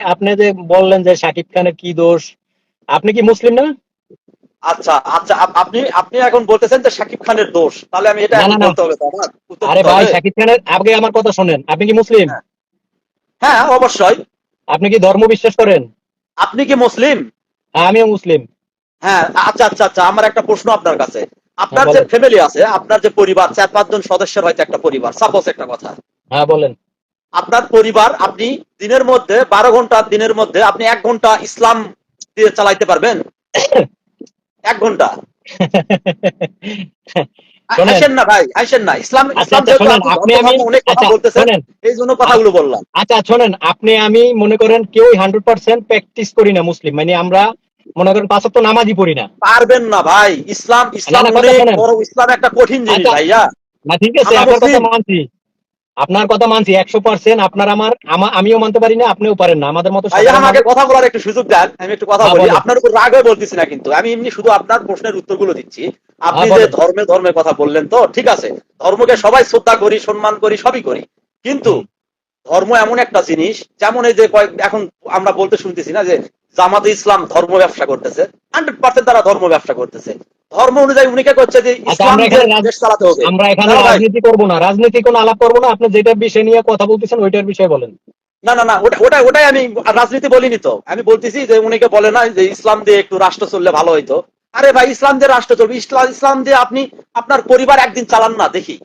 আপনি যে বললেন যে শাকিব খানের কি দোষ আপনি কি মুসলিম না? আচ্ছা আচ্ছা আপনি আপনি এখন বলতেছেন যে শাকিব খানের দোষ তাহলে আমি এটা। বলতে হবে আরে ভাই শাকিব খানের আগে আমার কথা শোনেন আপনি কি মুসলিম? হ্যাঁ। হ্যাঁ অবশ্যই। আপনি কি ধর্ম বিশ্বাস করেন? আপনি কি মুসলিম? হ্যাঁ, আমিও মুসলিম। হ্যাঁ আচ্ছা আচ্ছা আচ্ছা আমার একটা প্রশ্ন আপনার কাছে। আপনার হ্যাঁ, যে ফ্যামিলি আছে আপনার যে পরিবার চার পাঁচজন সদস্যের হয়তো একটা পরিবার সাপোজ একটা কথা। হ্যাঁ বলেন। আপনার পরিবার আপনি দিনের মধ্যে বারো ঘণ্টা দিনের মধ্যে আপনি এক ঘণ্টা ইসলাম দিয়ে চালাইতে পারবেন। এক ঘণ্টা। আসেন না ভাই আসেন না। ইসলাম আচ্ছা ইসলাম আচ্ছা যেহেতু শোনেন আপনি আপনি আমি অনেক কথা আচ্ছা বলতেছেন এই জন্য কথাগুলো বললাম। আচ্ছা শোনেন আপনি আমি মনে করেন কেউই হান্ড্রেড পার্সেন্ট প্র্যাকটিস করি না মুসলিম। মানে আমরা মনে করেন তো নামাজই পড়ি না। পারবেন না ভাই। ইসলাম ইসলাম ইসলাম একটা কঠিন জিনিস। ভাইয়া। না ঠিক আছে আপনার কথা মানছি। আপনার কথা মানছি একশো পার্সেন্ট আপনার আমার আমিও মানতে পারি না আপনিও পারেন না আমাদের মতো আমাকে কথা বলার একটু সুযোগ দেন আমি একটু কথা হ্যাঁ, বলি। আপনার উপর রাগ হয়ে বলতেছি না কিন্তু আমি এমনি শুধু আপনার প্রশ্নের উত্তরগুলো দিচ্ছি। আপনি হ্যাঁ, যে বলেন। ধর্মে ধর্মে কথা বললেন তো ঠিক আছে ধর্মকে সবাই শ্রদ্ধা করি সম্মান করি সবই করি। কিন্তু ধর্ম এমন একটা জিনিস যেমন এই যে কয়েক এখন আমরা বলতে শুনতেছি না যে জামাতে ইসলাম ধর্ম ব্যবসা করতেছে হান্ড্রেড পার্সেন্ট তারা ধর্ম ব্যবসা করতেছে। ধর্ম অনুযায়ী উনি কে করছে যে আচ্ছা, আমরা এখানে চালাতে হবে? আমরা এখানে রাজনীতি করব না। রাজনীতি কোনো আলাপ করব না। আপনি যেটা বিষয় নিয়ে কথা বলতেছেন ওইটার বিষয়ে বলেন। না না না ওটা ওটা- ওটাই আমি রাজনীতি বলিনি তো। আমি বলতেছি যে উনিকে বলে না যে ইসলাম দিয়ে একটু রাষ্ট্র চললে ভালো হইতো। আরে ভাই ইসলাম দিয়ে রাষ্ট্র চলবে। ইসলাম ইসলাম দিয়ে আপনি আপনার পরিবার একদিন চালান না দেখি।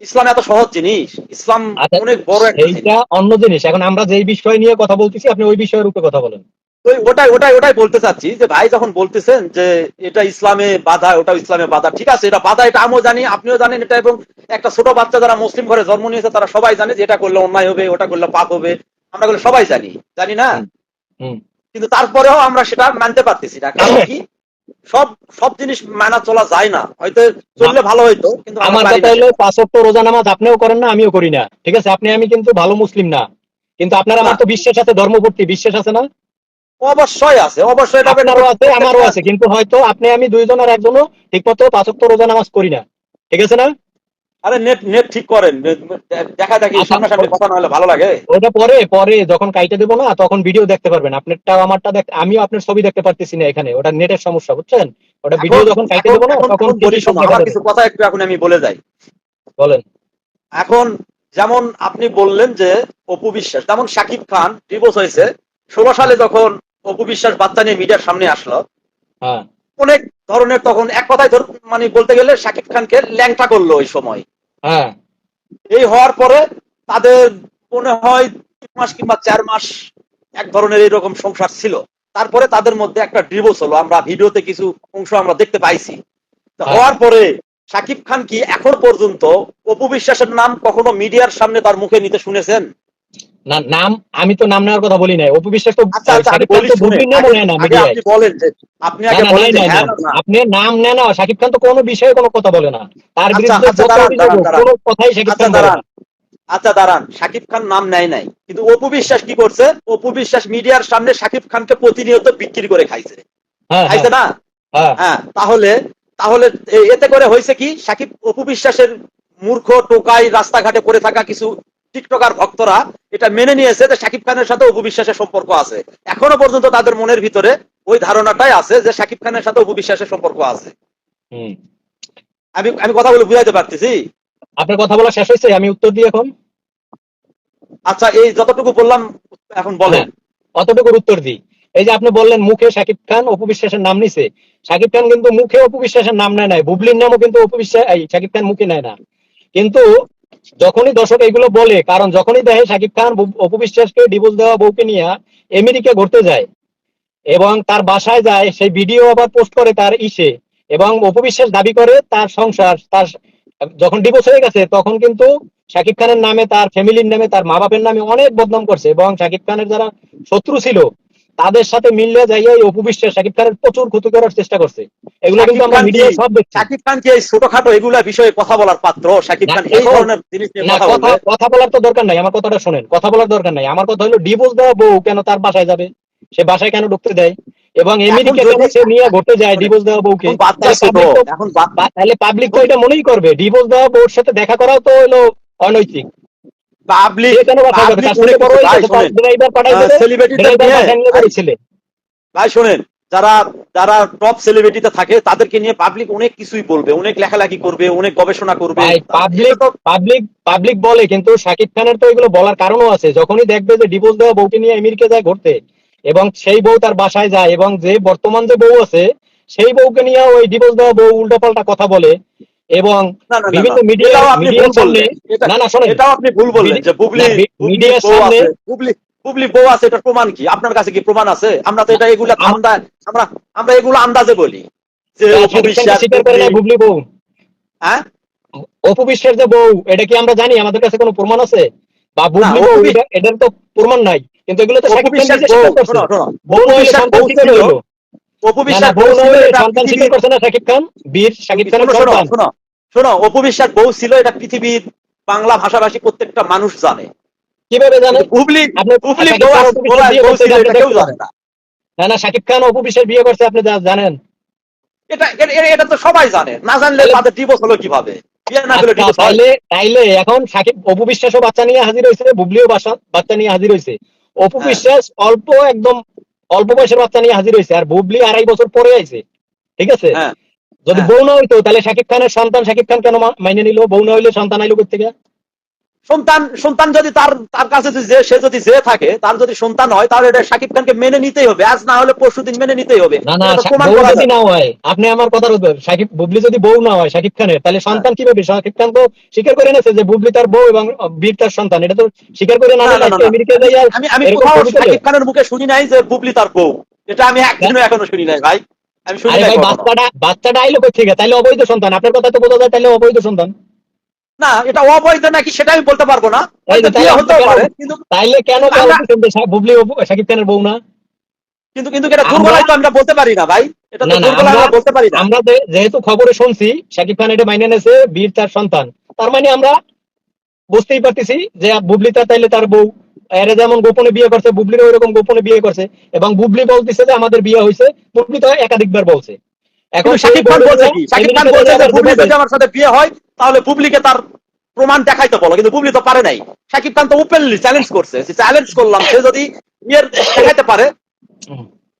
ইসলাম এত সহজ জিনিস। ইসলাম আচ্ছা, অনেক বড় একটা অন্য জিনিস। এখন আমরা যেই বিষয় নিয়ে কথা বলতেছি আপনি ওই বিষয়ের উপরে কথা বলেন। তো ওটাই ওটাই ওটাই বলতে চাচ্ছি যে ভাই যখন বলতেছেন যে এটা ইসলামে বাধা ওটা ইসলামে বাধা ঠিক আছে এটা বাধা এটা আমিও জানি আপনিও জানেন এটা এবং একটা ছোট বাচ্চা যারা মুসলিম ঘরে জন্ম নিয়েছে তারা সবাই জানে যে এটা করলে অন্যায় হবে ওটা করলে পাপ হবে আমরা করলে সবাই জানি জানি না? কিন্তু তারপরেও আমরা সেটা মানতে পারতেছি না কারণ কি? সব সব জিনিস মানা চলা যায় না হয়তো চললে ভালো হইতো কিন্তু আমরা কথা হলো রোজা নামাজ আপনিও করেন না আমিও করি না ঠিক আছে? আপনি আমি কিন্তু ভালো মুসলিম না কিন্তু আপনার আমার তো বিশ্বাস আছে ধর্মভর্তি বিশ্বাস আছে না? অবশ্যই আছে অবশ্যই আছে আমারও আছে কিন্তু হয়তো আপনি আমি দুইজনের একজনও ঠিক মতো পাঁচ ওয়াক্ত রোজা নামাজ করি না। ঠিক আছে না? আরে নেট নেট ঠিক করেন দেখা দেখি আচ্ছা, সামনাসামনি কথা না হলে ভালো লাগে। ওটা পরে পরে যখন কাইটে দেবো না তখন ভিডিও দেখতে পারবেন। আপনারটাও আমারটা দেখ আমিও আপনার ছবি দেখতে পারতেছি না এখানে ওটা নেটের সমস্যা বুঝছেন? ওটা ভিডিও যখন কাইটে দেবো না তখন আমার কিছু কথা একটু এখন আমি বলে যাই। বলেন। এখন যেমন আপনি বললেন যে অপু বিশ্বাস যেমন শাকিব খান ডিভোর্স হয়েছে ষোলো সালে যখন অপু বিশ্বাস বাচ্চা নিয়ে মিডিয়ার সামনে আসলো। হ্যাঁ। অনেক ধরনের তখন এক কথায় ধর মানে বলতে গেলে শাকিব খানকে ল্যাংটা করল ওই সময়। হ্যাঁ। এই হওয়ার পরে তাদের মনে হয় তিন মাস কিংবা চার মাস এক ধরনের এইরকম সংসার ছিল। তারপরে তাদের মধ্যে একটা ডিভোর্স হলো। আমরা ভিডিওতে কিছু অংশ আমরা দেখতে পাইছি। হ্যাঁ। হওয়ার পরে শাকিব খান কি এখন পর্যন্ত অপু বিশ্বাসের নাম কখনো মিডিয়ার সামনে তার মুখে নিতে শুনেছেন? না নাম আমি তো নাম নেওয়ার কথা বলি নাই। অপু বিশ্বাস তো আচ্ছা আচ্ছা আপনি নাম নেন না খান তো কোনো বিষয়ে কোনো কথা বলে না। তার আচ্ছা, বিরুদ্ধে আচ্ছা, দাঁড়ান, কোনো কথাই খান বলে না। আচ্ছা দাঁড়ান শাকিব খান নাম নেয় নাই। কিন্তু অপু বিশ্বাস কি করছে? অপু বিশ্বাস মিডিয়ার সামনে শাকিব খানকে প্রতিনিয়ত বিক্রি করে খাইছে। হ্যাঁ খাইছে হ্যাঁ, না? হ্যাঁ। হ্যাঁ তাহলে তাহলে এতে করে হয়েছে কি? সাকিব অপু বিশ্বাসের মূর্খ টোকাই রাস্তাঘাটে পড়ে থাকা কিছু টিকটকার ভক্তরা এটা মেনে নিয়েছে যে সাকিব খানের সাথে অপু বিশ্বাসের সম্পর্ক আছে। এখনও পর্যন্ত তাদের মনের ভিতরে ওই ধারণাটাই আছে যে সাকিব খানের সাথে অপু বিশ্বাসের সম্পর্ক আছে। আমি আমি কথাগুলো বুঝাইতে পারতেছি? আপনার কথা বলা শেষ হয়েছে আমি উত্তর দিই এখন? আচ্ছা এই যতটুকু বললাম এখন বলেন। অতটুকুর উত্তর দিই। এই যে আপনি বললেন মুখে শাকিব খান অপু বিশ্বাসের নাম নিছে শাকিব খান কিন্তু মুখে অপু বিশ্বাসের নাম নেয় নাই বুবলির নামও কিন্তু অপু বিশ্বাস শাকিব খান মুখে নেয় না। কিন্তু যখনই দর্শক এগুলো বলে, কারণ যখনই দেখে শাকিব খান অপু বিশ্বাসকে ডিভোর্স দেওয়া বউকে নিয়ে আমেরিকা ঘুরতে যায় এবং তার বাসায় যায়, সেই ভিডিও আবার পোস্ট করে তার ইসে এবং অপু বিশ্বাস দাবি করে তার সংসার, তার যখন ডিভোর্স হয়ে গেছে, তখন কিন্তু শাকিব খানের নামে, তার ফ্যামিলির নামে, তার মা বাপের নামে অনেক বদনাম করছে এবং শাকিব খানের যারা শত্রু ছিল তাদের সাথে মিললে যাইয়া এই অপু বিশ্বাস শাকিব খানের প্রচুর ক্ষতি করার চেষ্টা করছে। এগুলো কিন্তু আমরা মিডিয়ায় সব দেখছি। সাকিব খান কি এই ছোটখাটো এগুলা বিষয়ে কথা বলার পাত্র? সাকিব খান এই ধরনের জিনিস নিয়ে কথা কথা বলবে? কথা বলার তো দরকার নাই আমার কথাটা শোনেন। কথা বলার দরকার নাই। আমার কথা হলো ডিভোর্স দেওয়া বউ কেন তার বাসায় যাবে? সে বাসায় কেন ঢুকতে দেয়? এবং আমেরিকা সে নিয়ে ঘুরতে যায় ডিভোর্স দেওয়া বউকে? তাহলে পাবলিক তো। এটা মনেই করবে। ডিভোর্স দেওয়া বউর সাথে দেখা করাও তো হলো অনৈতিক। পাবলিক? পাবলিক সেলিব্রিটিদের নিয়ে। ভাই শোনেন যারা যারা টপ সেলিব্রিটিতে থাকে তাদেরকে নিয়ে পাবলিক অনেক কিছুই বলবে অনেক লেখালেখি করবে অনেক গবেষণা করবে পাবলিক পাবলিক পাবলিক বলে কিন্তু শাকিব খানের তো এগুলো বলার কারণও আছে যখনই দেখবে যে ডিভোর্স দেওয়া বউকে নিয়ে আমেরিকা যায় ঘুরতে এবং সেই বউ তার বাসায় যায় এবং যে বর্তমান যে বউ আছে সেই বউকে নিয়ে ওই ডিভোর্স দেওয়া বউ উল্টোপাল্টা কথা বলে এবং বিভিন্ন না। মিডিয়া এটাও আপনি ভুল বললেন। না না শোনেন। এটাও আপনি ভুল বললেন যে বুবলি মিডিয়ার সামনে- বুবলি বুবলি বউ আছে এটার প্রমাণ কি? আপনার কাছে কি প্রমাণ আছে? আমরা তো এটা এগুলা আন্দাজ আমরা আমরা এগুলো আন্দাজে বলি। যে বুবলি- বউ। হ্যাঁ? অপু বিশ্বের যে বউ এটা কি আমরা জানি? আমাদের কাছে কোনো প্রমাণ আছে? বা বুবলি বউ এটা- এটার তো প্রমাণ নাই। কিন্তু এগুলো তো অপু খান নিজে বউ স্বীকার করছে অপু না, না, বিশ্বাস বউ বউ ছিল নইলে এটা সন্তান স্বীকার করছে না শাকিব খান? বীর শাকিব খানের শোনো, শোনো, সন্তান। শোনো, শোনো অপু বিশ্বাস বউ ছিল এটা পৃথিবীর বাংলা ভাষাভাষী প্রত্যেকটা মানুষ জানে। কীভাবে জানে? বউ ছিল এটা কেউ না। না না শাকিব খান অপু বিশ্বাস বিয়ে করছে আপনি জানেন। এটা এটা তো সবাই জানে। না জানলে তাদের ডিভোর্স হলো কীভাবে? আচ্ছা, তাইলে তাইলে এখন সাকিব অপু বিশ্বাসও বাচ্চা নিয়ে হাজির হয়েছে বুবলিও বাচ্চা নিয়ে হাজির হয়েছে। অপু হ্যাঁ। বিশ্বাস অল্প একদম অল্প বয়সের বাচ্চা নিয়ে হাজির হয়েছে আর বুবলি আড়াই বছর পরে আইছে ঠিক আছে? হ্যাঁ। যদি হ্যাঁ। বউ না হইতো তাহলে শাকিব খানের সন্তান শাকিব খান কেন মাইনে নিল? বউ না হইলে সন্তান আইলো থেকে সন্তান সন্তান যদি তার তার কাছে যে সে যদি যে থাকে তার যদি সন্তান হয় তাহলে এটা শাকিব খানকে মেনে নিতেই হবে। আজ না হলে পরশু দিন মেনে নিতেই হবে। না না যদি না হয় আপনি আমার কথা শাকিব বুবলি যদি বউ না হয় শাকিব খানের তাহলে হ্যাঁ। সন্তান কীভাবে? শাকিব খান তো স্বীকার করে নেছে যে বুবলি তার বউ এবং বীর তার সন্তান। এটা তো স্বীকার করে না। আমেরিকায় যাইয়া আমি আমি কোথাও। শাকিব খানের মুখে শুনি নাই যে বুবলি তার বউ। এটা আমি একদিনও এখনও শুনি নাই ভাই। আমি শুনি নাই। বাচ্চাটা বাচ্চাটা আইলো থেকে তাহলে অবৈধ সন্তান। আপনার কথা তো বোঝা যায় তাহলে অবৈধ সন্তান। না এটা অবৈধ নাকি সেটা আমি বলতে পারব না। হতেও পারে কিন্তু তাইলে কেন আমরা- বলতেছেন যে শা- বুবলি শাকিব খানের বউ না? কিন্তু কিন্তু এটা দুর্বলাই আমরা বলতে পারি না ভাই। এটা তো না, না, দুর্বল আমরা আমরা- বলতে পারি না। আমরা যেহেতু খবরে শুনছি শাকিব খান এটা মাইনে নেছে বীর তার সন্তান। তার মানে আমরা বুঝতেই পারতেছি যে বুবলি তার তাইলে তার বউ। এরা যেমন গোপনে বিয়ে করছে বুবলির ওইরকম গোপনে বিয়ে করছে। এবং বুবলি বলতেছে যে আমাদের বিয়ে হয়েছে বুবলি তো একাধিকবার বলছে। এখন সেই শাকিব খান বলছে কি? শাকিব খান বলছে যে বুবলি যদি আমার সাথে বিয়ে হয় তাহলে পুবলিকে তার প্রমাণ দেখাইতে বলো কিন্তু বুবলি তো পারে নাই। শাকিব খান তো ওপেনলি চ্যালেঞ্জ করছে চ্যালেঞ্জ করলাম সে যদি বিয়ের দেখাইতে পারে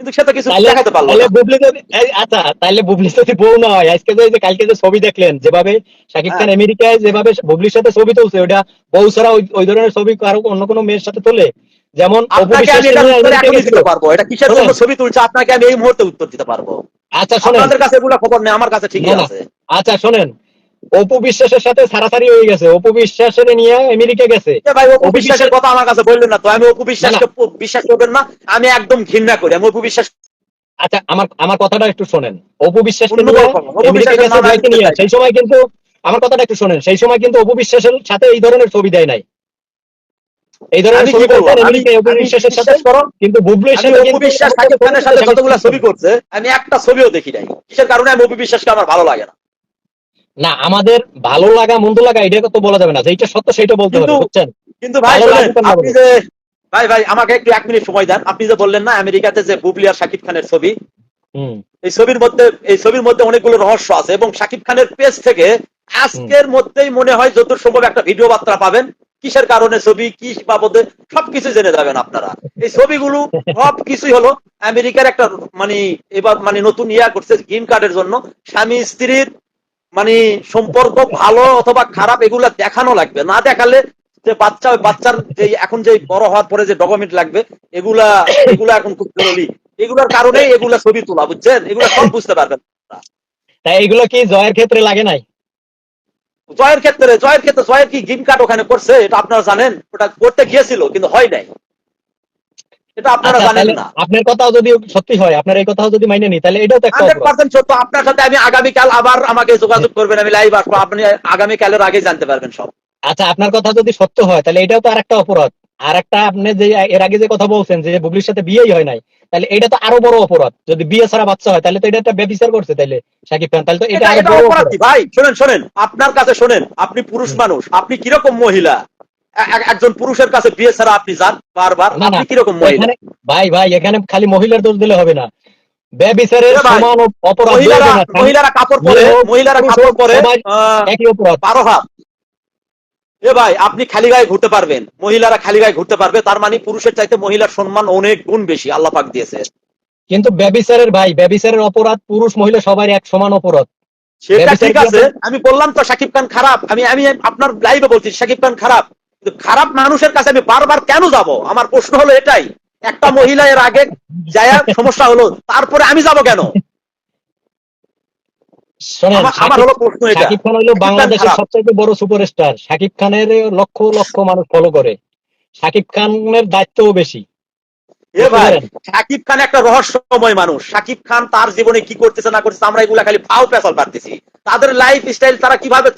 কিন্তু সে তো কিছু দেখাতে পারল তাহলে বুবলি যদি আচ্ছা তাহলে বুবলি যদি বউ না হয়। আজকে যে যে কালকে যে ছবি দেখলেন যেভাবে শাকিব খান হ্যাঁ। আমেরিকায় যেভাবে বুবলির সাথে ছবি তুলছে ওটা বউ ছাড়া ওই- ধরনের ছবি কারও অন্য কোনো মেয়ের সাথে তোলে? যেমন পারব। এটা কিসের জন্য ছবি তুলছে? আপনাকে আমি এই মুহূর্তে উত্তর দিতে পারব। আচ্ছা শোনেন। আপনাদের কাছে এগুলো খবর নেই আমার কাছে ঠিকই। আছে। আচ্ছা শোনেন। অপু বিশ্বাসের সাথে সারাসারি হয়ে গেছে। অপু বিশ্বাসের নিয়ে আমেরিকা গেছে। ভাই অপু অপু বিশ্বাসের কথা আমার কাছে বললেন না তো আমি অপু বিশ্বাসকে বিশ্বাস করবেন না আমি একদম ঘৃণা করি আমি অপু বিশ্বাস আচ্ছা আমার আমার কথাটা একটু শোনেন। অপু বিশ্বাস নিয়ে সেই সময় কিন্তু আমার কথাটা একটু শোনেন। সেই সময় কিন্তু অপু বিশ্বাসের সাথে এই ধরনের ছবি দেয় নাই। এই ধরনের ছবি করতেন আমি আমেরিকায় অপু বিশ্বাসের সাথে করো কিন্তু বুবলির আমি সাথে অপু বিশ্বাস সাকিব খানের সাথে যতগুলো ছবি করছে আমি একটা ছবিও দেখি নাই। কিসের কারণে আমি অপু বিশ্বাসকে আমার ভালো লাগে না? না আমাদের ভালো লাগা মন্দ লাগা এটা তো বলা যাবে না। যেটা সত্য সেটা বলতে হবে বুঝছেন? কিন্তু ভাই আপনি যে ভাই ভাই আমাকে একটু এক মিনিট সময় দেন। আপনি যে বললেন না আমেরিকাতে যে বুবলি আর শাকিব খানের ছবি হুম। এই ছবির মধ্যে এই ছবির মধ্যে অনেকগুলো রহস্য আছে এবং শাকিব খানের পেজ থেকে আজকের মধ্যেই মনে হয় যত সম্ভব একটা ভিডিও বার্তা পাবেন। কিসের কারণে ছবি কি বাবদে সবকিছু জেনে যাবেন আপনারা। এই ছবিগুলো সব কিছুই হলো আমেরিকার একটা মানে এবার মানে নতুন ইয়া করছে গ্রিন কার্ডের জন্য। স্বামী স্ত্রীর মানে সম্পর্ক ভালো অথবা খারাপ এগুলা দেখানো লাগবে। না দেখালে যে বাচ্চা বাচ্চার যে এখন যে বড় হওয়ার পরে যে ডকুমেন্ট লাগবে এগুলা এগুলা এখন খুব জরুরি। এগুলার কারণে এগুলা ছবি তোলা বুঝছেন? এগুলা সব বুঝতে পারবেন। তাই এগুলো কি জয়ের ক্ষেত্রে লাগে নাই? জয়ের ক্ষেত্রে জয়ের ক্ষেত্রে জয়ের কি গিম কার্ড ওখানে করছে? এটা আপনারা জানেন। ওটা করতে গিয়েছিল কিন্তু হয় নাই। এটা আপনারা আচ্ছা, জানেন না। আপনার কথাও যদি সত্যি হয় আপনার এই কথাও যদি মাইনে নি তাহলে এটাও তো একটা হান্ড্রেড অপরাধ। পার্সেন্ট সত্য। আপনার সাথে আমি আগামীকাল আবার আমাকে যোগাযোগ করবেন আমি লাইভ আসব। আপনি আগামীকালের আগে জানতে পারবেন সব। আচ্ছা আপনার কথা যদি সত্য হয় তাহলে এটাও তো আরেকটা অপরাধ। আর একটা আপনি যে এর আগে যে কথা বলছেন যে বুবলির সাথে বিয়েই হয় নাই তাহলে এটা তো আরও বড় অপরাধ। যদি বিয়ে ছাড়া বাচ্চা হয় তাহলে তো এটা একটা ব্যবিচার করছে তাহলে সাকিব খান। তাহলে তো এটা আরও বড় অপরাধ। ভাই শোনেন শোনেন। আপনার কাছে শোনেন আপনি পুরুষ মানুষ আপনি কীরকম মহিলা? একজন পুরুষের কাছে বিয়ে ছাড়া আপনি যান বারবার আপনি কীরকম মহিলা? ভাই ভাই এখানে খালি মহিলার দোষ দিলে হবে না। ব্যবিচারের সমান অপরাধ মহিলারা কাপড় পরে মহিলারা কাপড় পরে একই অপরাধ। বারো হাত এ ভাই আপনি খালি গায়ে ঘুরতে পারবেন। মহিলারা খালি গায়ে ঘুরতে পারবে তার মানে পুরুষের চাইতে মহিলার সম্মান অনেক গুণ বেশি আল্লাহ পাক দিয়েছে। কিন্তু ব্যবিচারের ভাই ব্যবিচারের অপরাধ পুরুষ মহিলা সবাই এক সমান অপরাধ। সেটা ঠিক আছে আমি বললাম তো শাকিব খান খারাপ আমি আমি আপনার লাইভে বলছি শাকিব খান খারাপ। খারাপ মানুষের কাছে আমি বারবার কেন যাব? আমার প্রশ্ন হলো এটাই। একটা মহিলা এর আগে যায় সমস্যা হলো তারপরে আমি যাব কেন? আমার- আমার হলো প্রশ্ন এটা। শাকিব খান হলো বাংলাদেশের সবচেয়ে বড় সুপারস্টার। শাকিব খানের লক্ষ লক্ষ মানুষ ফলো করে। শাকিব খানের দায়িত্বও বেশি। এ ভাই শাকিব খান একটা রহস্যময় মানুষ। শাকিব খান তার জীবনে কি করতেছে না করতেছে আমরা এগুলা খালি ফাও পেশাল পারতেছি। তাদের লাইফ স্টাইল তারা কীভাবে